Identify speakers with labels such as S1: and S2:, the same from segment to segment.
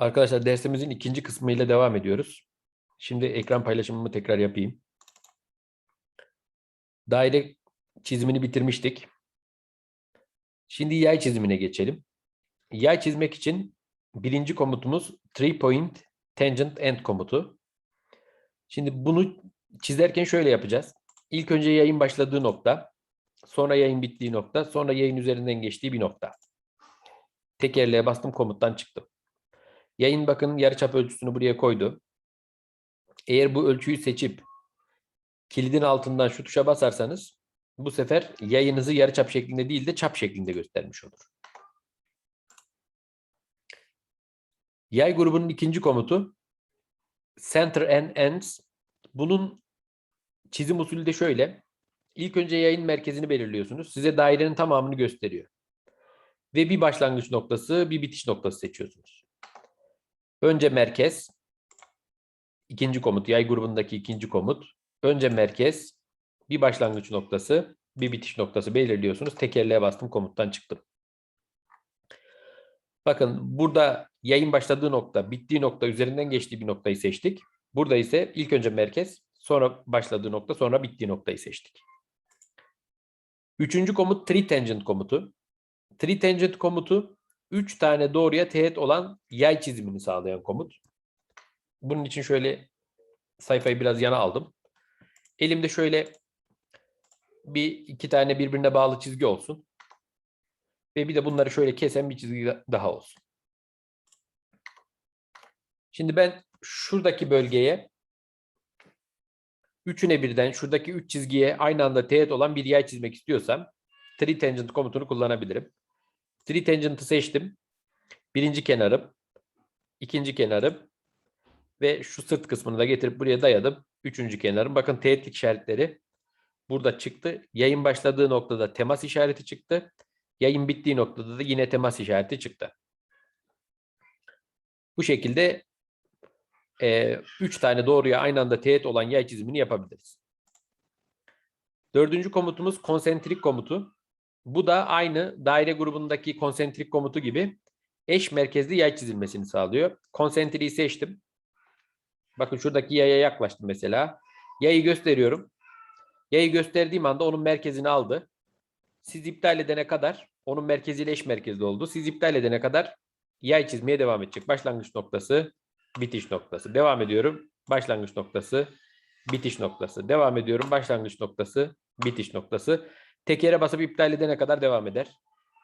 S1: Arkadaşlar dersimizin ikinci kısmıyla devam ediyoruz. Şimdi ekran paylaşımımı tekrar yapayım. Daire çizimini bitirmiştik. Şimdi yay çizimine geçelim. Yay çizmek için birinci komutumuz three point tangent end komutu. Şimdi bunu çizerken şöyle yapacağız. İlk önce yayın başladığı nokta, sonra yayın bittiği nokta, sonra yayın üzerinden geçtiği bir nokta. Tekerleğe bastım komuttan çıktım. Yayın bakın yarıçap ölçüsünü buraya koydu. Eğer bu ölçüyü seçip kilidin altından şu tuşa basarsanız bu sefer yayınızı yarıçap şeklinde değil de çap şeklinde göstermiş olur. Yay grubunun ikinci komutu center and ends. Bunun çizim usulü de şöyle. İlk önce yayın merkezini belirliyorsunuz. Size dairenin tamamını gösteriyor. Ve bir başlangıç noktası, bir bitiş noktası seçiyorsunuz. Önce merkez. ikinci komut, yay grubundaki ikinci komut. Önce merkez, bir başlangıç noktası, bir bitiş noktası belirliyorsunuz. Tekerleğe bastım, komuttan çıktım. Bakın burada yayın başladığı nokta, bittiği nokta, üzerinden geçtiği bir noktayı seçtik. Burada ise ilk önce merkez, sonra başladığı nokta, sonra bittiği noktayı seçtik. Üçüncü komut tree tangent komutu. Tree tangent komutu 3 tane doğruya teğet olan yay çizimini sağlayan komut. Bunun için şöyle sayfayı biraz yana aldım. Elimde şöyle bir iki tane birbirine bağlı çizgi olsun. Ve bir de bunları şöyle kesen bir çizgi daha olsun. Şimdi ben şuradaki bölgeye üçüne birden şuradaki üç çizgiye aynı anda teğet olan bir yay çizmek istiyorsam tree tangent komutunu kullanabilirim. Tree tangent'ı seçtim. Birinci kenarım, ikinci kenarım ve şu sırt kısmını da getirip buraya dayadım. Üçüncü kenarım. Bakın teğetlik işaretleri burada çıktı. Yayın başladığı noktada temas işareti çıktı. Yayın bittiği noktada da yine temas işareti çıktı. Bu şekilde e, üç tane doğruya aynı anda teğet olan yay çizimini yapabiliriz. Dördüncü komutumuz konsentrik komutu. Bu da aynı daire grubundaki konsentrik komutu gibi eş merkezli yay çizilmesini sağlıyor. Konsentriği seçtim. Bakın şuradaki yaya yaklaştım mesela. Yayı gösteriyorum. Yayı gösterdiğim anda onun merkezini aldı. Siz iptal edene kadar onun merkeziyle eş merkezli oldu. Siz iptal edene kadar yay çizmeye devam edecek. Başlangıç noktası, bitiş noktası. Devam ediyorum. Başlangıç noktası, bitiş noktası. Devam ediyorum. Başlangıç noktası, bitiş noktası. Tekere basıp iptal edene kadar devam eder.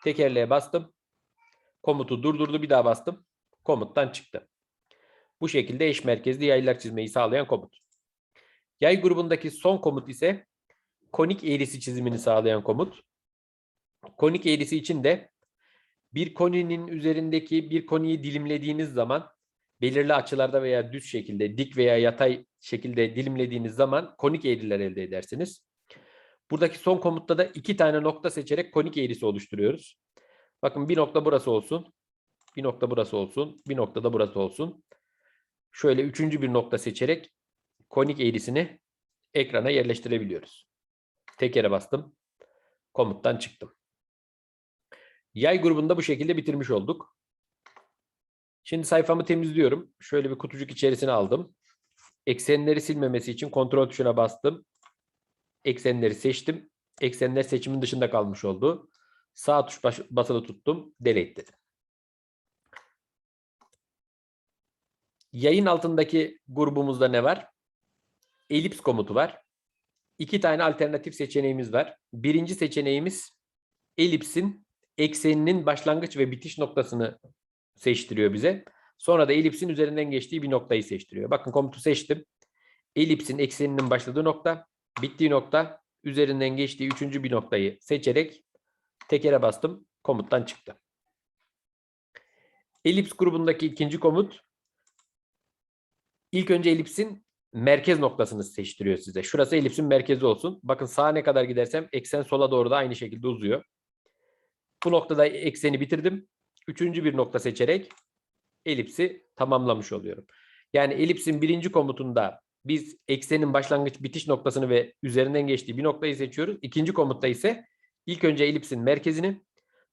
S1: Tekerleğe bastım. Komutu durdurdu bir daha bastım. Komuttan çıktı. Bu şekilde eş merkezli yaylar çizmeyi sağlayan komut. Yay grubundaki son komut ise konik eğrisi çizimini sağlayan komut. Konik eğrisi için de bir koninin üzerindeki bir koniyi dilimlediğiniz zaman belirli açılarda veya düz şekilde dik veya yatay şekilde dilimlediğiniz zaman konik eğriler elde edersiniz. Buradaki son komutta da iki tane nokta seçerek konik eğrisi oluşturuyoruz. Bakın bir nokta burası olsun. Bir nokta burası olsun. Bir nokta da burası olsun. Şöyle üçüncü bir nokta seçerek konik eğrisini ekrana yerleştirebiliyoruz. Tekere bastım. Komuttan çıktım. Yay grubunda bu şekilde bitirmiş olduk. Şimdi sayfamı temizliyorum. Şöyle bir kutucuk içerisine aldım. Eksenleri silmemesi için kontrol tuşuna bastım eksenleri seçtim. Eksenler seçimin dışında kalmış oldu. Sağ tuş basılı tuttum. Delete dedim. Yayın altındaki grubumuzda ne var? Elips komutu var. İki tane alternatif seçeneğimiz var. Birinci seçeneğimiz elipsin ekseninin başlangıç ve bitiş noktasını seçtiriyor bize. Sonra da elipsin üzerinden geçtiği bir noktayı seçtiriyor. Bakın komutu seçtim. Elipsin ekseninin başladığı nokta, bittiği nokta üzerinden geçtiği üçüncü bir noktayı seçerek tekere bastım. Komuttan çıktı. Elips grubundaki ikinci komut ilk önce elipsin merkez noktasını seçtiriyor size. Şurası elipsin merkezi olsun. Bakın sağa ne kadar gidersem eksen sola doğru da aynı şekilde uzuyor. Bu noktada ekseni bitirdim. Üçüncü bir nokta seçerek elipsi tamamlamış oluyorum. Yani elipsin birinci komutunda biz eksenin başlangıç bitiş noktasını ve üzerinden geçtiği bir noktayı seçiyoruz. İkinci komutta ise ilk önce elipsin merkezini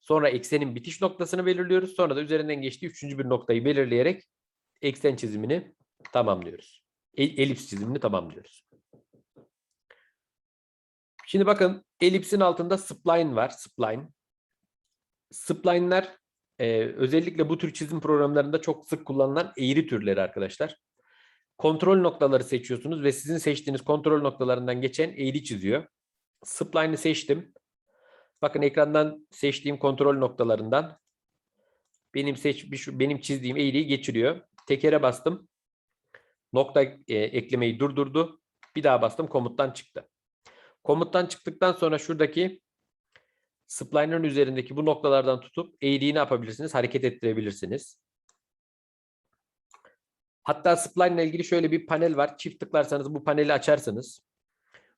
S1: Sonra eksenin bitiş noktasını belirliyoruz. Sonra da üzerinden geçtiği üçüncü bir noktayı belirleyerek eksen çizimini tamamlıyoruz. El- elips çizimini tamamlıyoruz. Şimdi bakın elipsin altında spline var. Spline. Spline'ler e, özellikle bu tür çizim programlarında çok sık kullanılan eğri türleri arkadaşlar. Kontrol noktaları seçiyorsunuz ve sizin seçtiğiniz kontrol noktalarından geçen eğri çiziyor. Spline'ı seçtim. Bakın ekrandan seçtiğim kontrol noktalarından benim seçmiş benim çizdiğim eğriyi geçiriyor. Tekere bastım. Nokta e, eklemeyi durdurdu. Bir daha bastım komuttan çıktı. Komuttan çıktıktan sonra şuradaki spliner'ın üzerindeki bu noktalardan tutup eğriyi ne yapabilirsiniz? Hareket ettirebilirsiniz. Hatta spline ile ilgili şöyle bir panel var. Çift tıklarsanız bu paneli açarsınız.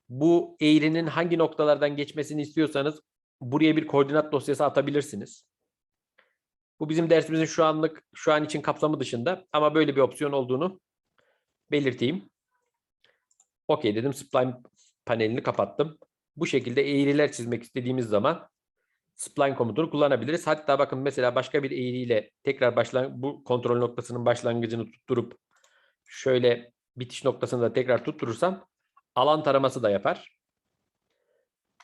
S1: Bu eğrinin hangi noktalardan geçmesini istiyorsanız buraya bir koordinat dosyası atabilirsiniz. Bu bizim dersimizin şu anlık şu an için kapsamı dışında ama böyle bir opsiyon olduğunu belirteyim. Okey dedim. Spline panelini kapattım. Bu şekilde eğriler çizmek istediğimiz zaman spline komutunu kullanabiliriz. Hatta bakın mesela başka bir eğriyle tekrar başlan bu kontrol noktasının başlangıcını tutturup şöyle bitiş noktasını da tekrar tutturursam alan taraması da yapar.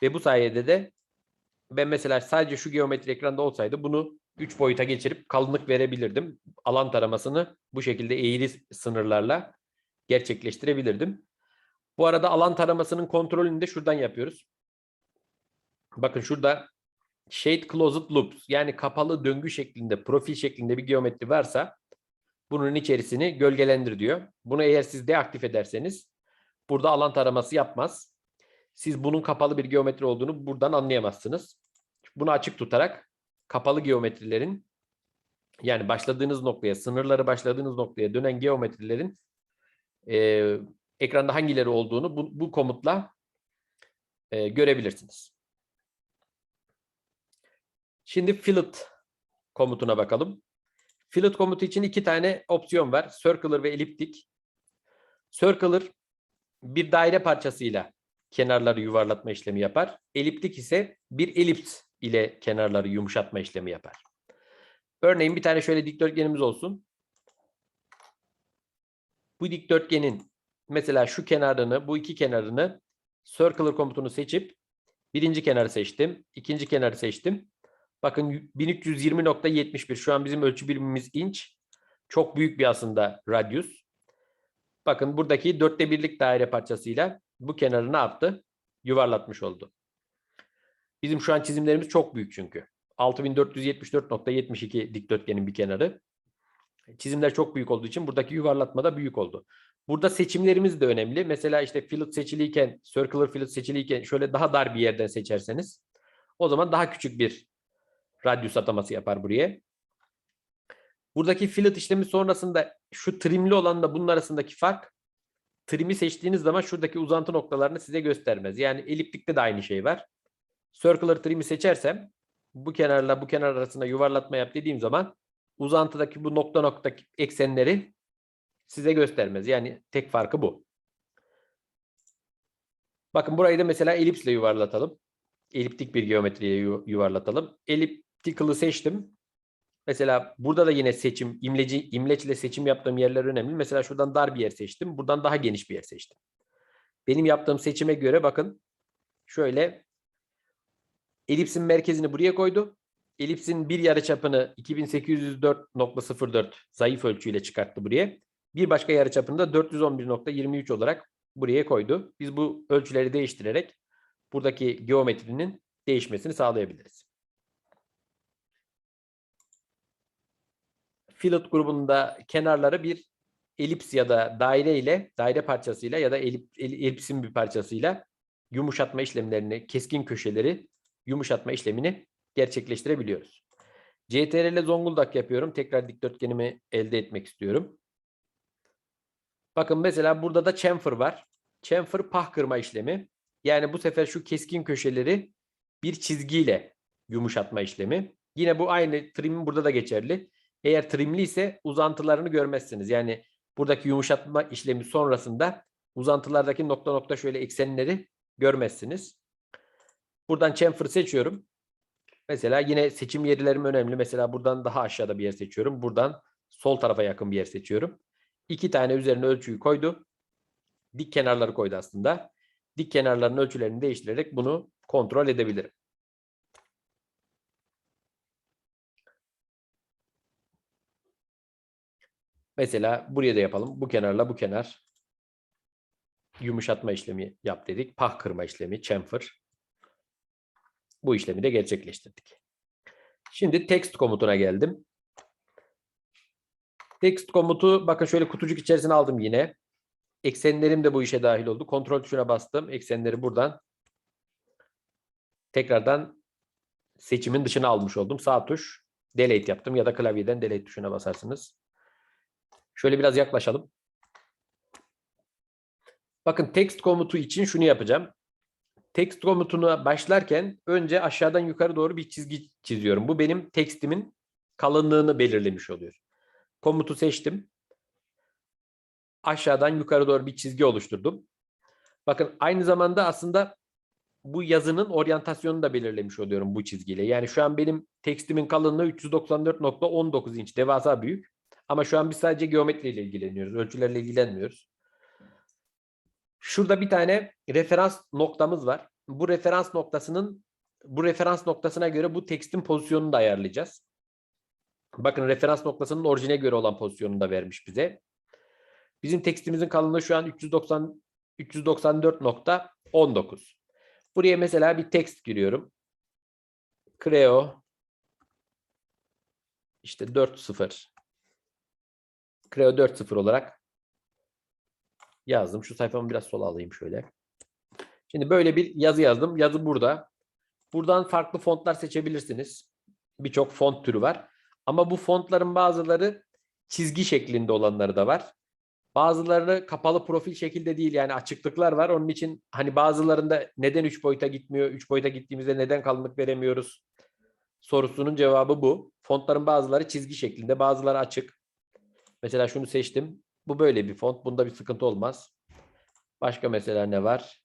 S1: Ve bu sayede de ben mesela sadece şu geometri ekranda olsaydı bunu 3 boyuta geçirip kalınlık verebilirdim. Alan taramasını bu şekilde eğri sınırlarla gerçekleştirebilirdim. Bu arada alan taramasının kontrolünü de şuradan yapıyoruz. Bakın şurada shade closed loops yani kapalı döngü şeklinde, profil şeklinde bir geometri varsa bunun içerisini gölgelendir diyor. Bunu eğer siz deaktif ederseniz burada alan taraması yapmaz. Siz bunun kapalı bir geometri olduğunu buradan anlayamazsınız. Bunu açık tutarak kapalı geometrilerin yani başladığınız noktaya, sınırları başladığınız noktaya dönen geometrilerin e, ekranda hangileri olduğunu bu, bu komutla e, görebilirsiniz. Şimdi fillet komutuna bakalım. Fillet komutu için iki tane opsiyon var. Circular ve elliptik. Circular bir daire parçasıyla kenarları yuvarlatma işlemi yapar. Eliptik ise bir elips ile kenarları yumuşatma işlemi yapar. Örneğin bir tane şöyle dikdörtgenimiz olsun. Bu dikdörtgenin mesela şu kenarını, bu iki kenarını circular komutunu seçip birinci kenarı seçtim, ikinci kenarı seçtim. Bakın 1320.71 şu an bizim ölçü birimimiz inç. Çok büyük bir aslında radyus. Bakın buradaki dörtte birlik daire parçasıyla bu kenarı ne yaptı? Yuvarlatmış oldu. Bizim şu an çizimlerimiz çok büyük çünkü. 6474.72 dikdörtgenin bir kenarı. Çizimler çok büyük olduğu için buradaki yuvarlatma da büyük oldu. Burada seçimlerimiz de önemli. Mesela işte fillet seçiliyken, circular fillet seçiliyken şöyle daha dar bir yerden seçerseniz o zaman daha küçük bir radyus ataması yapar buraya. Buradaki fillet işlemi sonrasında şu trimli olan da bunun arasındaki fark trimi seçtiğiniz zaman şuradaki uzantı noktalarını size göstermez. Yani eliptikte de aynı şey var. Circular trim'i seçersem bu kenarla bu kenar arasında yuvarlatma yap dediğim zaman uzantıdaki bu nokta nokta eksenleri size göstermez. Yani tek farkı bu. Bakın burayı da mesela elipsle yuvarlatalım. Eliptik bir geometriye yuvarlatalım. Elliptical'ı seçtim. Mesela burada da yine seçim, imleci, imleçle seçim yaptığım yerler önemli. Mesela şuradan dar bir yer seçtim. Buradan daha geniş bir yer seçtim. Benim yaptığım seçime göre bakın şöyle elipsin merkezini buraya koydu. Elipsin bir yarıçapını 2804.04 zayıf ölçüyle çıkarttı buraya. Bir başka yarıçapını da 411.23 olarak buraya koydu. Biz bu ölçüleri değiştirerek buradaki geometrinin değişmesini sağlayabiliriz. Fillet grubunda kenarları bir elips ya da daire ile daire parçasıyla ya da elip, elipsin bir parçasıyla yumuşatma işlemlerini, keskin köşeleri yumuşatma işlemini gerçekleştirebiliyoruz. CTRL ile Zonguldak yapıyorum. Tekrar dikdörtgenimi elde etmek istiyorum. Bakın mesela burada da chamfer var. Chamfer pah kırma işlemi. Yani bu sefer şu keskin köşeleri bir çizgiyle yumuşatma işlemi. Yine bu aynı trim burada da geçerli. Eğer trimli ise uzantılarını görmezsiniz. Yani buradaki yumuşatma işlemi sonrasında uzantılardaki nokta nokta şöyle eksenleri görmezsiniz. Buradan chamfer seçiyorum. Mesela yine seçim yerlerim önemli. Mesela buradan daha aşağıda bir yer seçiyorum. Buradan sol tarafa yakın bir yer seçiyorum. İki tane üzerine ölçüyü koydu. Dik kenarları koydu aslında. Dik kenarların ölçülerini değiştirerek bunu kontrol edebilirim. Mesela buraya da yapalım. Bu kenarla bu kenar yumuşatma işlemi yap dedik. Pah kırma işlemi, chamfer. Bu işlemi de gerçekleştirdik. Şimdi text komutuna geldim. Text komutu bakın şöyle kutucuk içerisine aldım yine. Eksenlerim de bu işe dahil oldu. Kontrol tuşuna bastım. Eksenleri buradan tekrardan seçimin dışına almış oldum. Sağ tuş delete yaptım ya da klavyeden delete tuşuna basarsınız. Şöyle biraz yaklaşalım. Bakın text komutu için şunu yapacağım. Text komutuna başlarken önce aşağıdan yukarı doğru bir çizgi çiziyorum. Bu benim tekstimin kalınlığını belirlemiş oluyor. Komutu seçtim. Aşağıdan yukarı doğru bir çizgi oluşturdum. Bakın aynı zamanda aslında bu yazının oryantasyonunu da belirlemiş oluyorum bu çizgiyle. Yani şu an benim tekstimin kalınlığı 394.19 inç devasa büyük. Ama şu an biz sadece geometriyle ilgileniyoruz. Ölçülerle ilgilenmiyoruz. Şurada bir tane referans noktamız var. Bu referans noktasının bu referans noktasına göre bu tekstin pozisyonunu da ayarlayacağız. Bakın referans noktasının orijine göre olan pozisyonunu da vermiş bize. Bizim tekstimizin kalınlığı şu an 390 394.19. Buraya mesela bir text giriyorum. Creo işte 4.0 Creo 4.0 olarak yazdım. Şu sayfamı biraz sola alayım şöyle. Şimdi böyle bir yazı yazdım. Yazı burada. Buradan farklı fontlar seçebilirsiniz. Birçok font türü var. Ama bu fontların bazıları çizgi şeklinde olanları da var. Bazıları kapalı profil şekilde değil yani açıklıklar var. Onun için hani bazılarında neden 3 boyuta gitmiyor? 3 boyuta gittiğimizde neden kalınlık veremiyoruz? Sorusunun cevabı bu. Fontların bazıları çizgi şeklinde, bazıları açık. Mesela şunu seçtim. Bu böyle bir font. Bunda bir sıkıntı olmaz. Başka mesela ne var?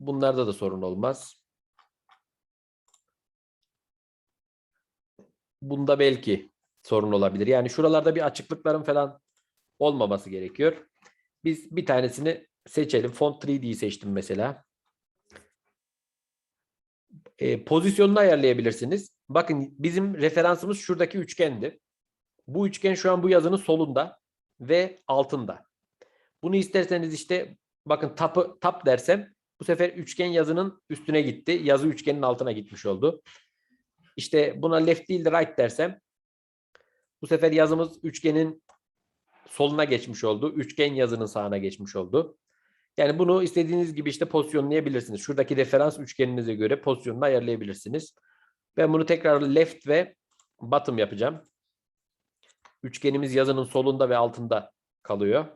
S1: Bunlarda da sorun olmaz. Bunda belki sorun olabilir. Yani şuralarda bir açıklıkların falan olmaması gerekiyor. Biz bir tanesini seçelim. Font 3D'yi seçtim mesela. E, pozisyonunu ayarlayabilirsiniz. Bakın bizim referansımız şuradaki üçgendi. Bu üçgen şu an bu yazının solunda ve altında. Bunu isterseniz işte bakın tapı tap dersem bu sefer üçgen yazının üstüne gitti. Yazı üçgenin altına gitmiş oldu. İşte buna left değil de right dersem bu sefer yazımız üçgenin soluna geçmiş oldu. Üçgen yazının sağına geçmiş oldu. Yani bunu istediğiniz gibi işte pozisyonlayabilirsiniz. Şuradaki referans üçgeninize göre pozisyonunu ayarlayabilirsiniz. Ben bunu tekrar left ve bottom yapacağım. Üçgenimiz yazının solunda ve altında kalıyor.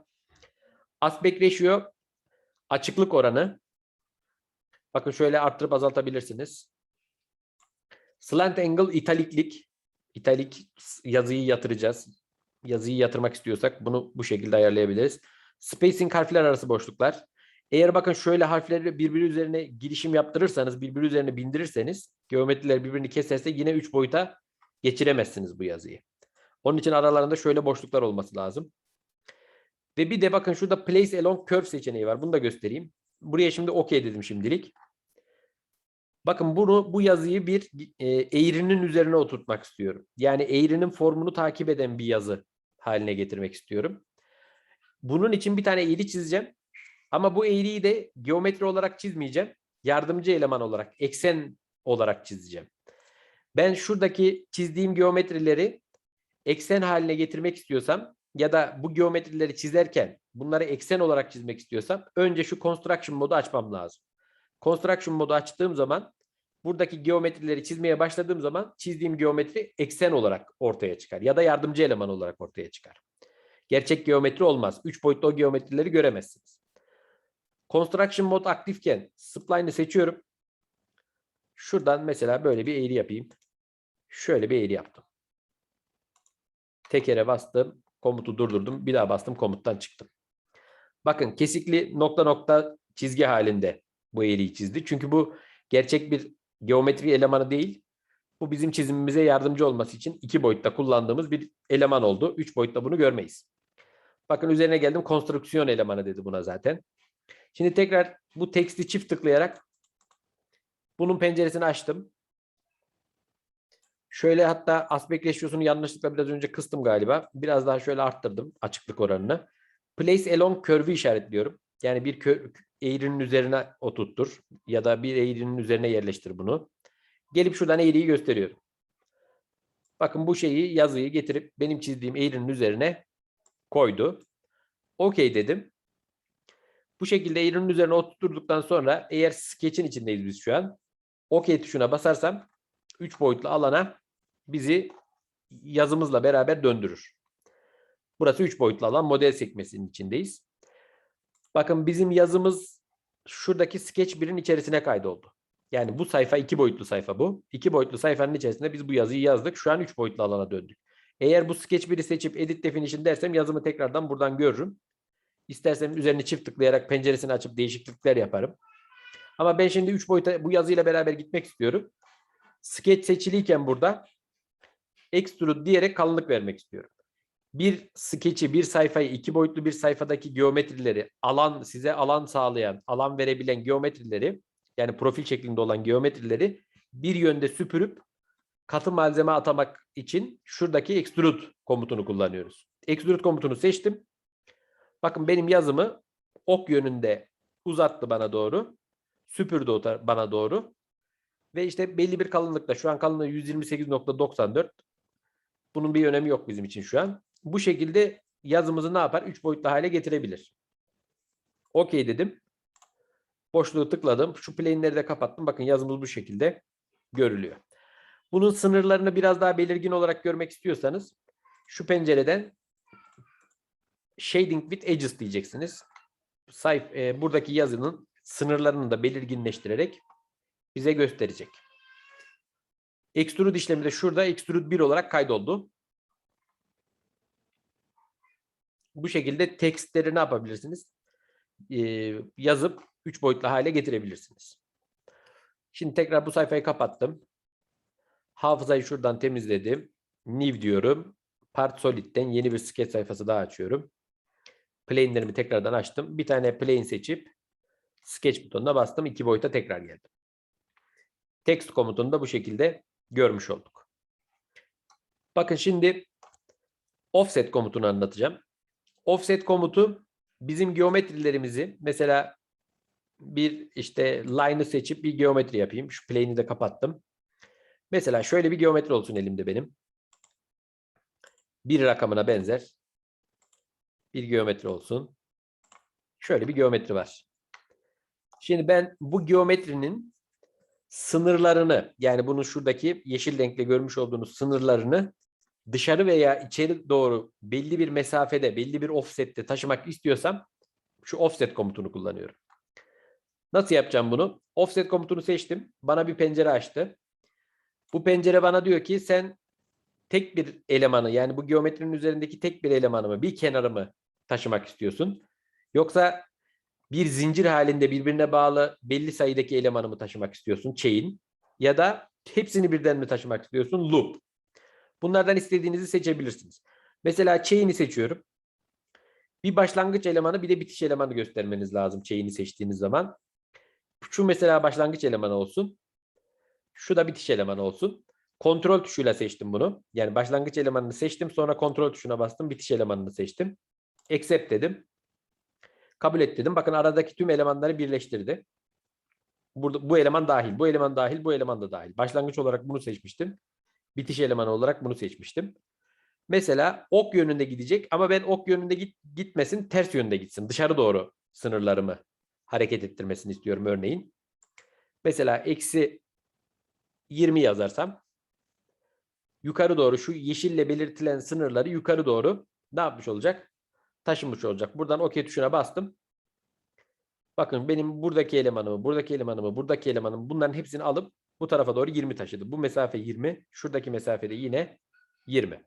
S1: Aspect ratio açıklık oranı. Bakın şöyle arttırıp azaltabilirsiniz. Slant angle italiklik. İtalik yazıyı yatıracağız. Yazıyı yatırmak istiyorsak bunu bu şekilde ayarlayabiliriz. Spacing harfler arası boşluklar. Eğer bakın şöyle harfleri birbiri üzerine girişim yaptırırsanız, birbiri üzerine bindirirseniz, geometriler birbirini keserse yine 3 boyuta geçiremezsiniz bu yazıyı. Onun için aralarında şöyle boşluklar olması lazım. Ve bir de bakın şurada place along curve seçeneği var. Bunu da göstereyim. Buraya şimdi OK dedim şimdilik. Bakın bunu bu yazıyı bir e, eğrinin üzerine oturtmak istiyorum. Yani eğrinin formunu takip eden bir yazı haline getirmek istiyorum. Bunun için bir tane eğri çizeceğim. Ama bu eğriyi de geometri olarak çizmeyeceğim. Yardımcı eleman olarak, eksen olarak çizeceğim. Ben şuradaki çizdiğim geometrileri eksen haline getirmek istiyorsam ya da bu geometrileri çizerken bunları eksen olarak çizmek istiyorsam önce şu construction modu açmam lazım. Construction modu açtığım zaman buradaki geometrileri çizmeye başladığım zaman çizdiğim geometri eksen olarak ortaya çıkar ya da yardımcı eleman olarak ortaya çıkar. Gerçek geometri olmaz. 3 boyutlu o geometrileri göremezsiniz. Construction mod aktifken spline'ı seçiyorum. Şuradan mesela böyle bir eğri yapayım. Şöyle bir eğri yaptım. Tekere bastım. Komutu durdurdum. Bir daha bastım. Komuttan çıktım. Bakın kesikli nokta nokta çizgi halinde bu eğriyi çizdi. Çünkü bu Gerçek bir geometri elemanı değil. Bu bizim çizimimize yardımcı olması için iki boyutta kullandığımız bir eleman oldu. Üç boyutta bunu görmeyiz. Bakın üzerine geldim. Konstrüksiyon elemanı dedi buna zaten. Şimdi tekrar bu teksti çift tıklayarak bunun penceresini açtım. Şöyle hatta aspect ratio'sunu yanlışlıkla biraz önce kıstım galiba. Biraz daha şöyle arttırdım açıklık oranını. Place along curve'ü işaretliyorum. Yani bir eğrinin üzerine oturttur ya da bir eğrinin üzerine yerleştir bunu. Gelip şuradan eğriyi gösteriyorum. Bakın bu şeyi yazıyı getirip benim çizdiğim eğrinin üzerine koydu. Okey dedim. Bu şekilde eğrinin üzerine oturttuktan sonra eğer sketch'in içindeyiz biz şu an. OK tuşuna basarsam 3 boyutlu alana bizi yazımızla beraber döndürür. Burası 3 boyutlu alan model sekmesinin içindeyiz. Bakın bizim yazımız şuradaki Sketch 1'in içerisine kaydoldu. Yani bu sayfa 2 boyutlu sayfa bu. 2 boyutlu sayfanın içerisinde biz bu yazıyı yazdık. Şu an 3 boyutlu alana döndük. Eğer bu Sketch 1'i seçip Edit Definition dersem yazımı tekrardan buradan görürüm. İstersem üzerine çift tıklayarak penceresini açıp değişiklikler yaparım. Ama ben şimdi 3 boyuta bu yazıyla beraber gitmek istiyorum. Sketch seçiliyken burada extrude diyerek kalınlık vermek istiyorum. Bir sketch'i, bir sayfayı, iki boyutlu bir sayfadaki geometrileri, alan size alan sağlayan, alan verebilen geometrileri, yani profil şeklinde olan geometrileri bir yönde süpürüp katı malzeme atamak için şuradaki extrude komutunu kullanıyoruz. Extrude komutunu seçtim. Bakın benim yazımı ok yönünde uzattı bana doğru. Süpürdü bana doğru. Ve işte belli bir kalınlıkta şu an kalınlığı 128.94. Bunun bir önemi yok bizim için şu an. Bu şekilde yazımızı ne yapar? 3 boyutlu hale getirebilir. Okey dedim. Boşluğu tıkladım. Şu plane'leri de kapattım. Bakın yazımız bu şekilde görülüyor. Bunun sınırlarını biraz daha belirgin olarak görmek istiyorsanız şu pencereden shading with edges diyeceksiniz. Sayf e, buradaki yazının sınırlarını da belirginleştirerek bize gösterecek. Extrude işlemi de şurada extrude 1 olarak kaydoldu. Bu şekilde tekstleri ne yapabilirsiniz? Ee, yazıp 3 boyutlu hale getirebilirsiniz. Şimdi tekrar bu sayfayı kapattım. Hafızayı şuradan temizledim. New diyorum. Part Solid'den yeni bir sketch sayfası daha açıyorum. Plane'lerimi tekrardan açtım. Bir tane plane seçip sketch butonuna bastım. İki boyuta tekrar geldim. Text komutunu da bu şekilde görmüş olduk. Bakın şimdi offset komutunu anlatacağım. Offset komutu bizim geometrilerimizi mesela bir işte line'ı seçip bir geometri yapayım. Şu plane'i de kapattım. Mesela şöyle bir geometri olsun elimde benim. Bir rakamına benzer bir geometri olsun. Şöyle bir geometri var. Şimdi ben bu geometrinin sınırlarını yani bunu şuradaki yeşil renkle görmüş olduğunuz sınırlarını dışarı veya içeri doğru belli bir mesafede, belli bir offsette taşımak istiyorsam şu offset komutunu kullanıyorum. Nasıl yapacağım bunu? Offset komutunu seçtim. Bana bir pencere açtı. Bu pencere bana diyor ki sen tek bir elemanı yani bu geometrinin üzerindeki tek bir elemanımı, bir kenarımı taşımak istiyorsun? Yoksa bir zincir halinde birbirine bağlı belli sayıdaki elemanı mı taşımak istiyorsun? Chain. Ya da hepsini birden mi taşımak istiyorsun? Loop. Bunlardan istediğinizi seçebilirsiniz. Mesela chain'i seçiyorum. Bir başlangıç elemanı bir de bitiş elemanı göstermeniz lazım chain'i seçtiğiniz zaman. Şu mesela başlangıç elemanı olsun. Şu da bitiş elemanı olsun. Kontrol tuşuyla seçtim bunu. Yani başlangıç elemanını seçtim. Sonra kontrol tuşuna bastım. Bitiş elemanını seçtim. Accept dedim. Kabul et dedim. Bakın aradaki tüm elemanları birleştirdi. Burada bu eleman dahil, bu eleman dahil, bu eleman da dahil. Başlangıç olarak bunu seçmiştim. Bitiş elemanı olarak bunu seçmiştim. Mesela ok yönünde gidecek ama ben ok yönünde git, gitmesin, ters yönde gitsin. Dışarı doğru sınırlarımı hareket ettirmesini istiyorum örneğin. Mesela eksi 20 yazarsam yukarı doğru şu yeşille belirtilen sınırları yukarı doğru ne yapmış olacak? Taşınmış olacak. Buradan OK tuşuna bastım. Bakın benim buradaki elemanımı, buradaki elemanımı, buradaki elemanımı bunların hepsini alıp bu tarafa doğru 20 taşıdı. Bu mesafe 20. Şuradaki mesafede yine 20.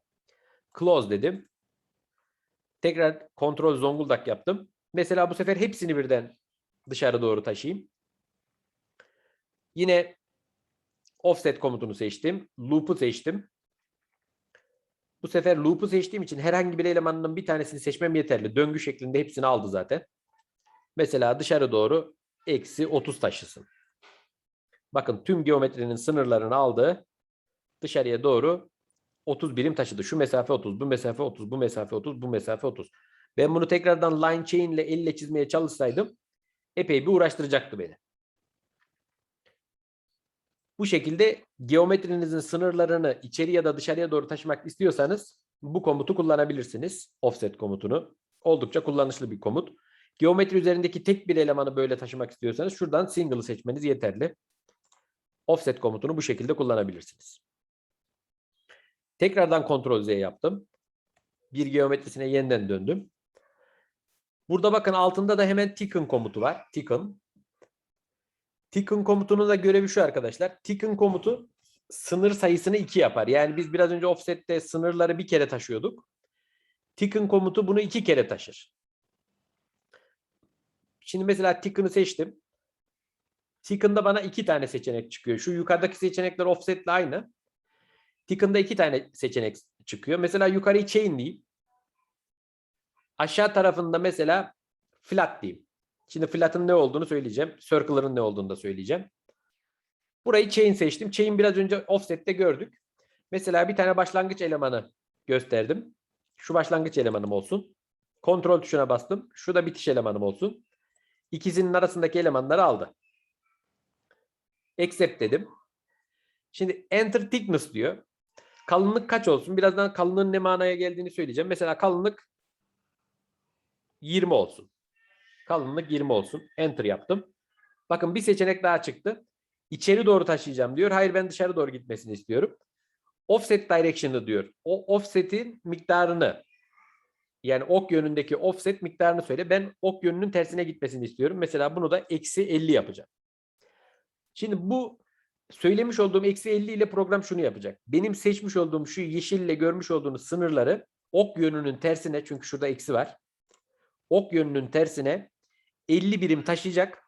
S1: Close dedim. Tekrar kontrol zonguldak yaptım. Mesela bu sefer hepsini birden dışarı doğru taşıyayım. Yine offset komutunu seçtim. Loop'u seçtim. Bu sefer loop'u seçtiğim için herhangi bir elemanının bir tanesini seçmem yeterli. Döngü şeklinde hepsini aldı zaten. Mesela dışarı doğru eksi 30 taşısın. Bakın tüm geometrinin sınırlarını aldı. Dışarıya doğru 30 birim taşıdı. Şu mesafe 30, bu mesafe 30, bu mesafe 30, bu mesafe 30. Ben bunu tekrardan line chain ile elle çizmeye çalışsaydım epey bir uğraştıracaktı beni. Bu şekilde geometrinizin sınırlarını içeri ya da dışarıya doğru taşımak istiyorsanız bu komutu kullanabilirsiniz. Offset komutunu. Oldukça kullanışlı bir komut. Geometri üzerindeki tek bir elemanı böyle taşımak istiyorsanız şuradan single'ı seçmeniz yeterli. Offset komutunu bu şekilde kullanabilirsiniz. Tekrardan Ctrl Z yaptım. Bir geometrisine yeniden döndüm. Burada bakın altında da hemen tick'in komutu var. Tick'in. Tick'in komutunun da görevi şu arkadaşlar. Tick'in komutu sınır sayısını 2 yapar. Yani biz biraz önce offset'te sınırları bir kere taşıyorduk. Tick'in komutu bunu iki kere taşır. Şimdi mesela tick'ini seçtim. Tick'inde bana iki tane seçenek çıkıyor. Şu yukarıdaki seçenekler offset'le aynı. Tick'inde iki tane seçenek çıkıyor. Mesela yukarıyı chain diyeyim. Aşağı tarafında mesela flat diyeyim. Şimdi flat'ın ne olduğunu söyleyeceğim. Circle'ların ne olduğunu da söyleyeceğim. Burayı chain seçtim. Chain biraz önce offset'te gördük. Mesela bir tane başlangıç elemanı gösterdim. Şu başlangıç elemanım olsun. Kontrol tuşuna bastım. Şu da bitiş elemanım olsun. İkisinin arasındaki elemanları aldı. Accept dedim. Şimdi enter thickness diyor. Kalınlık kaç olsun? Birazdan kalınlığın ne manaya geldiğini söyleyeceğim. Mesela kalınlık 20 olsun. Kalınlık 20 olsun. Enter yaptım. Bakın bir seçenek daha çıktı. İçeri doğru taşıyacağım diyor. Hayır ben dışarı doğru gitmesini istiyorum. Offset direction'ı diyor. O offset'in miktarını yani ok yönündeki offset miktarını söyle. Ben ok yönünün tersine gitmesini istiyorum. Mesela bunu da eksi 50 yapacağım. Şimdi bu söylemiş olduğum eksi 50 ile program şunu yapacak. Benim seçmiş olduğum şu yeşille görmüş olduğunuz sınırları ok yönünün tersine çünkü şurada eksi var. Ok yönünün tersine 50 birim taşıyacak.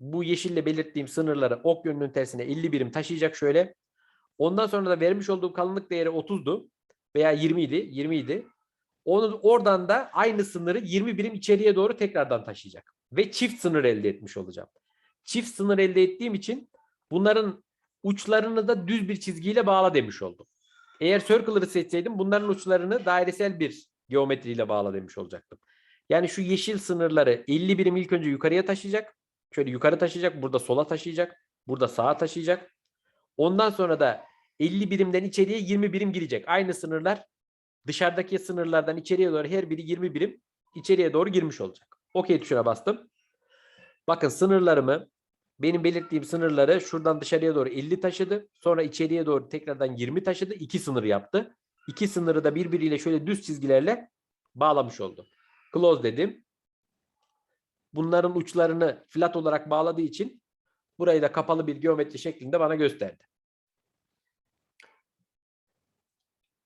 S1: Bu yeşille belirttiğim sınırları ok yönünün tersine 50 birim taşıyacak şöyle. Ondan sonra da vermiş olduğum kalınlık değeri 30'du veya 20 idi. 20 idi. Onu oradan da aynı sınırı 20 birim içeriye doğru tekrardan taşıyacak. Ve çift sınır elde etmiş olacağım. Çift sınır elde ettiğim için bunların uçlarını da düz bir çizgiyle bağla demiş oldum. Eğer circle'ları seçseydim bunların uçlarını dairesel bir geometriyle bağla demiş olacaktım. Yani şu yeşil sınırları 50 birim ilk önce yukarıya taşıyacak. Şöyle yukarı taşıyacak, burada sola taşıyacak, burada sağa taşıyacak. Ondan sonra da 50 birimden içeriye 20 birim girecek. Aynı sınırlar dışarıdaki sınırlardan içeriye doğru her biri 20 birim içeriye doğru girmiş olacak. OK tuşuna bastım. Bakın sınırlarımı benim belirttiğim sınırları şuradan dışarıya doğru 50 taşıdı. Sonra içeriye doğru tekrardan 20 taşıdı. İki sınır yaptı. İki sınırı da birbiriyle şöyle düz çizgilerle bağlamış oldu. Close dedim. Bunların uçlarını flat olarak bağladığı için burayı da kapalı bir geometri şeklinde bana gösterdi.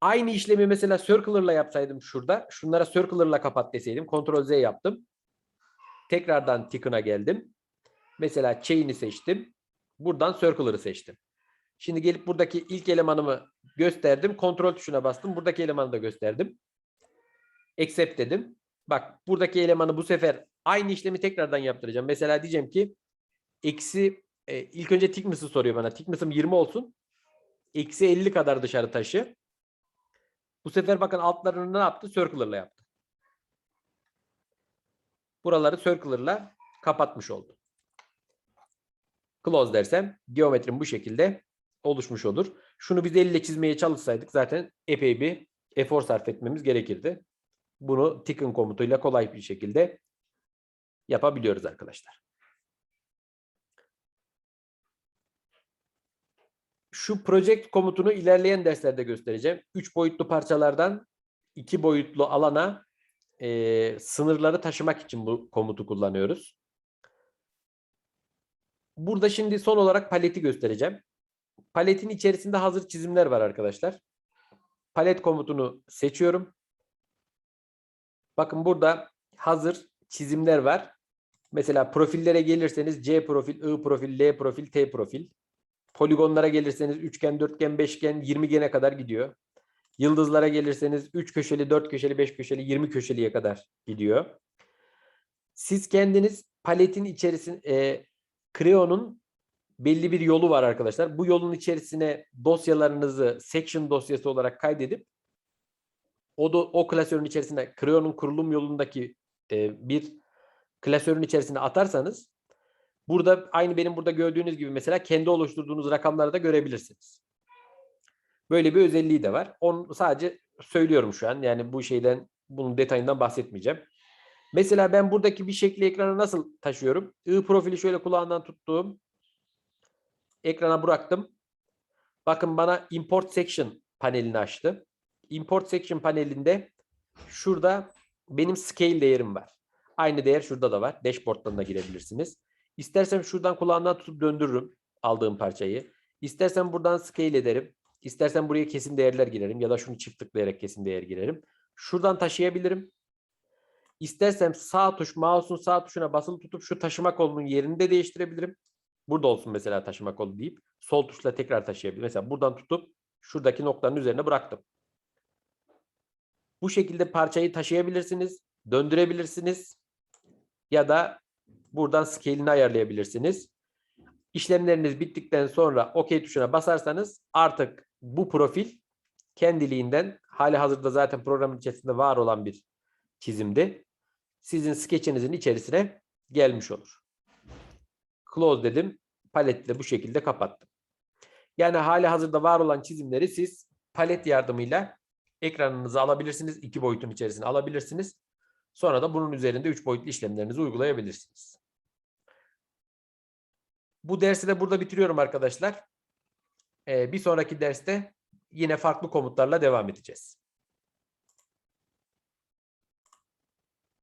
S1: Aynı işlemi mesela circular'la yapsaydım şurada. Şunlara circular'la kapat deseydim. Ctrl Z yaptım. Tekrardan tick'ına geldim. Mesela chain'i seçtim. Buradan circular'ı seçtim. Şimdi gelip buradaki ilk elemanımı gösterdim. Kontrol tuşuna bastım. Buradaki elemanı da gösterdim. Accept dedim. Bak buradaki elemanı bu sefer aynı işlemi tekrardan yaptıracağım. Mesela diyeceğim ki eksi e, ilk önce thickness'ı soruyor bana. Thickness'ım 20 olsun. Eksi 50 kadar dışarı taşı. Bu sefer bakın altlarını ne yaptı? Circular'la yaptı. Buraları circular'la kapatmış oldu. Close dersem geometrim bu şekilde oluşmuş olur. Şunu biz elle çizmeye çalışsaydık zaten epey bir efor sarf etmemiz gerekirdi. Bunu tick'in komutuyla kolay bir şekilde yapabiliyoruz arkadaşlar. Şu project komutunu ilerleyen derslerde göstereceğim. Üç boyutlu parçalardan iki boyutlu alana e, sınırları taşımak için bu komutu kullanıyoruz. Burada şimdi son olarak paleti göstereceğim. Paletin içerisinde hazır çizimler var arkadaşlar. Palet komutunu seçiyorum. Bakın burada hazır çizimler var. Mesela profillere gelirseniz C profil, I profil, L profil, T profil. Poligonlara gelirseniz üçgen, dörtgen, beşgen, 20 gene kadar gidiyor. Yıldızlara gelirseniz 3 köşeli, 4 köşeli, 5 köşeli, 20 köşeliye kadar gidiyor. Siz kendiniz paletin içerisinde e, Creo'nun belli bir yolu var arkadaşlar. Bu yolun içerisine dosyalarınızı section dosyası olarak kaydedip o, do, o klasörün içerisine Creo'nun kurulum yolundaki e, bir klasörün içerisine atarsanız burada aynı benim burada gördüğünüz gibi mesela kendi oluşturduğunuz rakamları da görebilirsiniz. Böyle bir özelliği de var. Onu sadece söylüyorum şu an. Yani bu şeyden bunun detayından bahsetmeyeceğim. Mesela ben buradaki bir şekli ekrana nasıl taşıyorum? I profili şöyle kulağından tuttuğum ekrana bıraktım. Bakın bana import section panelini açtı. Import section panelinde şurada benim scale değerim var. Aynı değer şurada da var. Dashboard'dan da girebilirsiniz. İstersem şuradan kulağından tutup döndürürüm aldığım parçayı. İstersem buradan scale ederim. İstersen buraya kesin değerler girerim ya da şunu çift tıklayarak kesin değer girerim. Şuradan taşıyabilirim. İstersem sağ tuş, mouse'un sağ tuşuna basılı tutup şu taşıma kolunun yerini de değiştirebilirim. Burada olsun mesela taşıma kolu deyip sol tuşla tekrar taşıyabilirim. Mesela buradan tutup şuradaki noktanın üzerine bıraktım. Bu şekilde parçayı taşıyabilirsiniz, döndürebilirsiniz ya da buradan scale'ini ayarlayabilirsiniz. İşlemleriniz bittikten sonra OK tuşuna basarsanız artık bu profil kendiliğinden hali hazırda zaten programın içerisinde var olan bir çizimdi. Sizin sketchinizin içerisine gelmiş olur. Close dedim. Paleti de bu şekilde kapattım. Yani hali hazırda var olan çizimleri siz palet yardımıyla ekranınıza alabilirsiniz. iki boyutun içerisine alabilirsiniz. Sonra da bunun üzerinde üç boyutlu işlemlerinizi uygulayabilirsiniz. Bu dersi de burada bitiriyorum arkadaşlar. Ee, bir sonraki derste yine farklı komutlarla devam edeceğiz.